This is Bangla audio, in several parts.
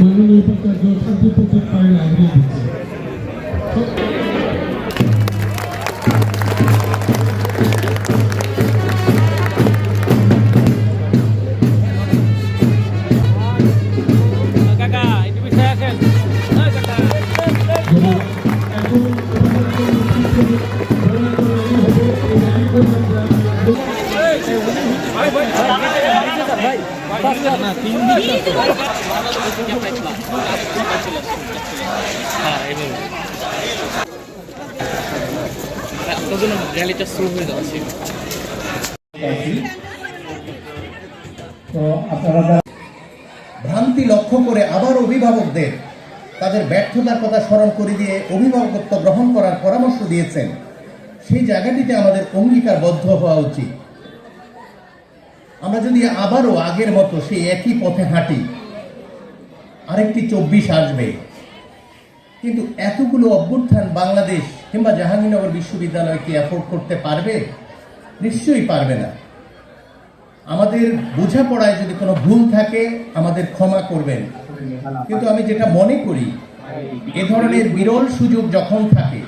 মাননীয় উপাচার্য শান্তি প্রতীক তো আপনারা ভ্রান্তি লক্ষ্য করে আবার অভিভাবকদের তাদের ব্যর্থতার কথা স্মরণ করে দিয়ে অভিভাবকত্ব গ্রহণ করার পরামর্শ দিয়েছেন। সেই জায়গাটিতে আমাদের অঙ্গীকারবদ্ধ হওয়া উচিত। আমরা যদি আবারও আগের মতো সেই একই পথে হাঁটি, আরেকটি চব্বিশ আসবে। কিন্তু এতগুলো অভ্যুত্থান বাংলাদেশ কিংবা জাহাঙ্গীরনগর বিশ্ববিদ্যালয় কি অ্যাফোর্ড করতে পারবে? নিশ্চয়ই পারবে না। আমাদের বোঝাপড়ায় যদি কোনো ভুল থাকে, আমাদের ক্ষমা করবেন। কিন্তু আমি যেটা মনে করি, এ ধরনের বিরল সুযোগ যখন থাকে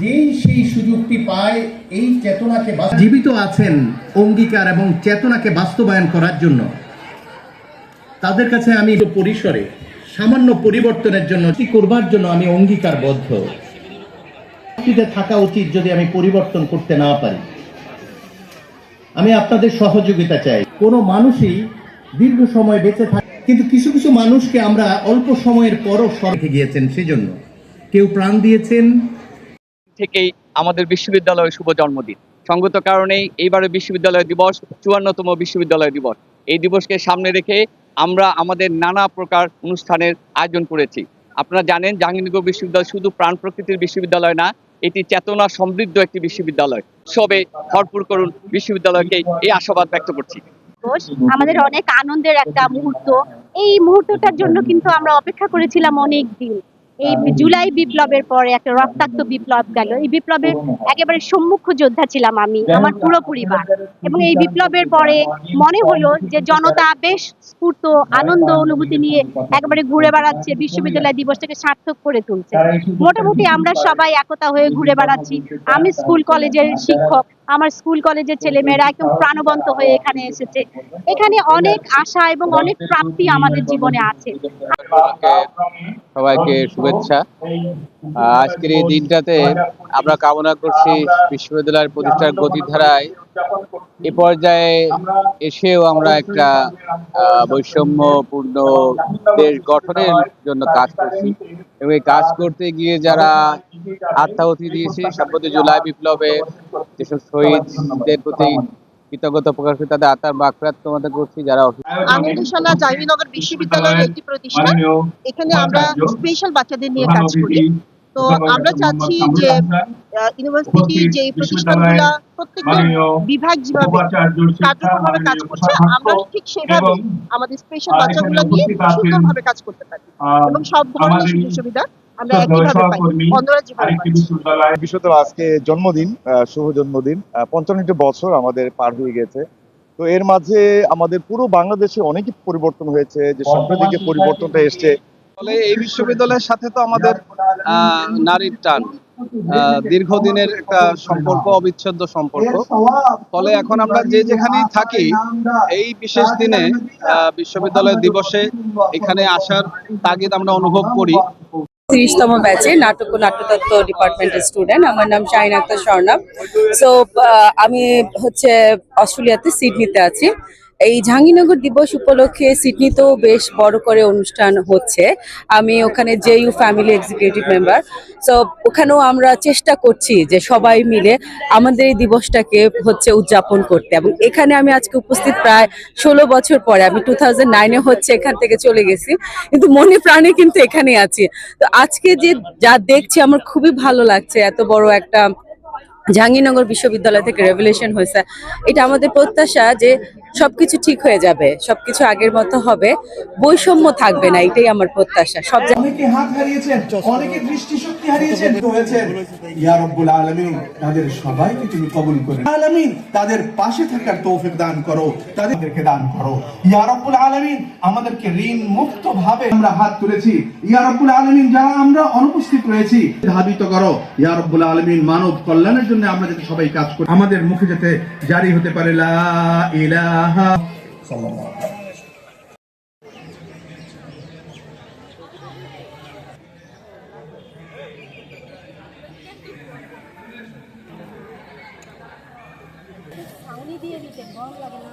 যেই সেই সুযোগটি পায়, এই চেতনাকে জীবিত আছেন অঙ্গীকার এবং চেতনাকে বাস্তবায়ন করার জন্য। তাদের কাছে আমি পরিসরে সামান্য পরিবর্তনের জন্য করবার জন্য আমি অঙ্গীকারবদ্ধ। থাকা উচিত যদি আমি পরিবর্তন করতে না পারি। আমি আপনাদের সহযোগিতা চাই। কোনো মানুষই দীর্ঘ সময় বেঁচে থাকে কিন্তু কিছু কিছু মানুষকে আমরা অল্প সময়ের পরও সরকে গিয়েছেন সেজন্য। কেউ প্রাণ দিয়েছেন থেকেই আমাদের বিশ্ববিদ্যালয়ের শুভ জন্মদিন। সঙ্গত কারণেই এইবারের বিশ্ববিদ্যালয় দিবস চুয়ান্নতম বিশ্ববিদ্যালয় দিবস। এই দিবসকে সামনে রেখে আমরা আমাদের নানা প্রকার অনুষ্ঠানের আয়োজন করেছি। আপনারা জানেন, জাহাঙ্গীরনগর বিশ্ববিদ্যালয় শুধু প্রাণ প্রকৃতির বিশ্ববিদ্যালয় না, এটি চেতনা সমৃদ্ধ একটি বিশ্ববিদ্যালয়। সবে ভরপুর করুন বিশ্ববিদ্যালয়কে এই আশাবাদ ব্যক্ত করছি। আমাদের অনেক আনন্দের একটা মুহূর্ত। এই মুহূর্তটার জন্য কিন্তু আমরা অপেক্ষা করেছিলাম অনেক দিন এই জুলাই বিপ্লবের পরে একটা রক্তাক্ত বিপ্লব গেল। এই বিপ্লবের একেবারে সম্মুখ যোদ্ধা ছিলাম আমি আমার পুরো পরিবার। এবং এই বিপ্লবের পরে মনে হলো যে জনতা বেশ স্ফূর্ত আনন্দ অনুভূতি নিয়ে একেবারে ঘুরে বেড়াচ্ছে বিশ্ববিদ্যালয় দিবসটাকে সার্থক করে তুলছে। মোটামুটি আমরা সবাই একতা হয়ে ঘুরে বেড়াচ্ছি। আমি স্কুল কলেজের শিক্ষক আমার স্কুল কলেজের ছেলেমেয়েরা একদম প্রাণবন্ত হয়ে এখানে এসেছে। এখানে অনেক আশা এবং অনেক প্রাপ্তি আমাদের জীবনে আছে। সবাইকে শুভেচ্ছা। আজকের এই দিনটাতে আমরা কামনা করছি বিশ্ববিদ্যালয়ের প্রতিষ্ঠার গতিধারায়। এ পর্যায়ে এসেও আমরা একটা বৈষম্যপূর্ণ দেশ গঠনের জন্য কাজ করছি। এবং এই কাজ করতে গিয়ে যারা আত্মাহতি দিয়েছে সম্প্রতি জুলাই বিপ্লবে যেসব শহীদদের প্রতি কৃতজ্ঞতা প্রকাশ করে তাদের আত্মার বাকরাত তোমাদের করছি যারা অসুস্থ আনন্দশালা জাহাঙ্গীরনগর বিশ্ববিদ্যালয়ের একটি প্রতিষ্ঠান। এখানে আমরা স্পেশাল বাচ্চাদের নিয়ে কাজ করি। তো আমরা চাচ্ছি যে ইউনিভার্সিটি যে প্রতিষ্ঠানগুলা প্রত্যেকটা বিভাগ যেভাবে কার্যক্রমভাবে কাজ করছে আমরা ঠিক সেভাবে আমাদের স্পেশাল বাচ্চাগুলো নিয়ে সুন্দরভাবে কাজ করতে পারি। এবং সব ধরনের সুযোগ সুবিধা আমরা একইভাবে পাই অন্যরা যেভাবে পাচ্ছে আজকে জন্মদিন আহ, শুভ জন্মদিন আহ, পঞ্চান্নটি বছর আমাদের পার হয়ে গেছে। তো এর মাঝে আমাদের পুরো বাংলাদেশে অনেকই পরিবর্তন হয়েছে যে সম্প্রতিকে পরিবর্তনটা এসছে ফলে এই বিশ্ববিদ্যালয়ের সাথে তো আমাদের নারীর টান। দীর্ঘদিনের একটা সম্পর্ক, অবিচ্ছেদ্য সম্পর্ক। ফলে এখন আমরা যে যেখানেই থাকি, এই বিশেষ দিনে বিশ্ববিদ্যালয় দিবসে এখানে আসার তাগিদ আমরা অনুভব করি। তিরিশতম ব্যাচে নাটক ও নাট্যতত্ত্ব ডিপার্টমেন্টের স্টুডেন্ট। আমার নাম শাহিন আক্তার স্বর্ণা সো আমি হচ্ছে অস্ট্রেলিয়াতে সিডনিতে আছি। এই জাহাঙ্গীরনগর দিবস উপলক্ষে সিডনিতেও বেশ বড় করে অনুষ্ঠান হচ্ছে। আমি ওখানে JU family executive member so ওখানেও আমরা চেষ্টা করছি যে সবাই মিলে আমাদের এই দিবসটাকে হচ্ছে উদযাপন করতে। এবং এখানে আমি আজকে উপস্থিত প্রায় ষোলো বছর পরে, আমি টু থাউজেন্ড নাইনে হচ্ছে এখান থেকে চলে গেছি। কিন্তু মনে প্রাণে কিন্তু এখানে আছি। তো আজকে যে যা দেখছি, আমার খুবই ভালো লাগছে। এত বড় একটা জাহাঙ্গীরনগর বিশ্ববিদ্যালয় থেকে রেভুলেশন হয়েছে। এটা আমাদের প্রত্যাশা যে সবকিছু ঠিক হয়ে যাবে সবকিছু আগের মতো হবে বৈষম্য থাকবে না এটাই আমার প্রত্যাশা। সব অনেকে হাত হারিয়েছেন অনেকে দৃষ্টিশক্তি হারিয়েছেন হয়েছেন ইয়া রব্বুল আলামিন তাদের সবাইকে তুমি কবুল করে আলামিন তাদের পাশে থাকার তৌফিক দান করো তাদেরকে দান করো। ইয়া রব্বুল আলামিন আমাদেরকে ঋণ মুক্ত ভাবে আমরা হাত তুলেছি। ইয়া রব্বুল আলামিন যারা আমরা অনুপস্থিত রয়েছি ধাবিত করো। ইয়া রব্বুল আলামিন মানব কল্যাণের জন্য জন্য আমরা যাতে সবাই কাজ করি। আমাদের মুখে যাতে জারি হতে পারে, লা দিয়ে দিতে লাগে না।